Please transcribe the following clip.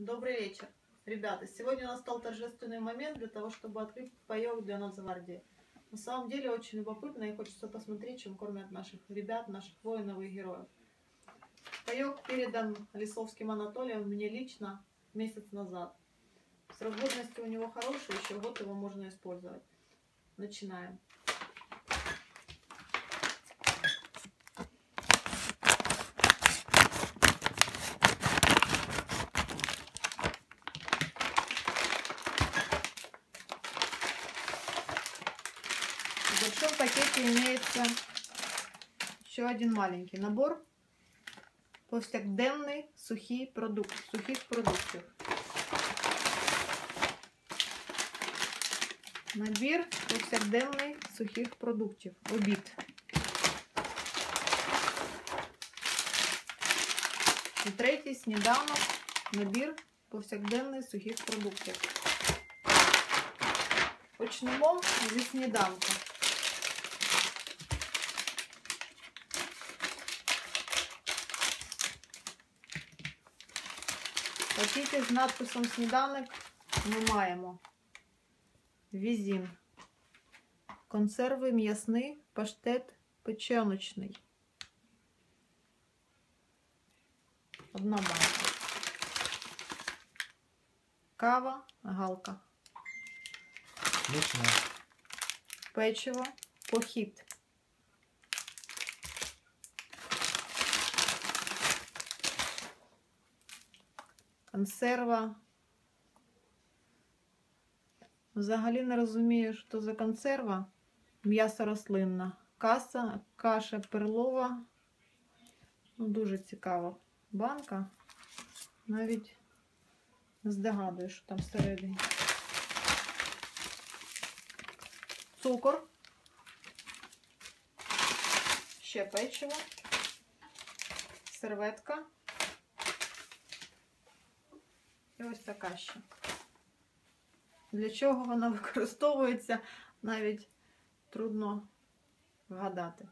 Добрый вечер, ребята. Сегодня настал торжественный момент для того, чтобы открыть паёк для Нацгвардии. На самом деле очень любопытно и хочется посмотреть, чем кормят наших ребят, наших воинов и героев. Паёк передан Лисовским Анатолием мне лично месяц назад. Срок годности у него хороший, еще год его можно использовать. Начинаем. В большом пакете имеется еще один маленький набор повсякденный сухий продукт, сухих продуктів. Набір повсякденний сухих продуктів. Обід. І третій сніданок. Набір повсякденний сухих продуктів. Почнемо зі сніданку. Пакеті з надписом сніданок ми маємо візін, консерви м'ясний, паштет печеночний. Одна банка. Кава, галка, Смачно. печиво, похід. Консерва. Взагалі не розумію, що за консерва. М'ясо рослинна. Каса, каша перлова. Ну, дуже цікава банка. Навіть здогадую, що там всередині. Цукор. Ще печиво. Серветка. І ось така ще. Для чого вона використовується, навіть трудно вгадати.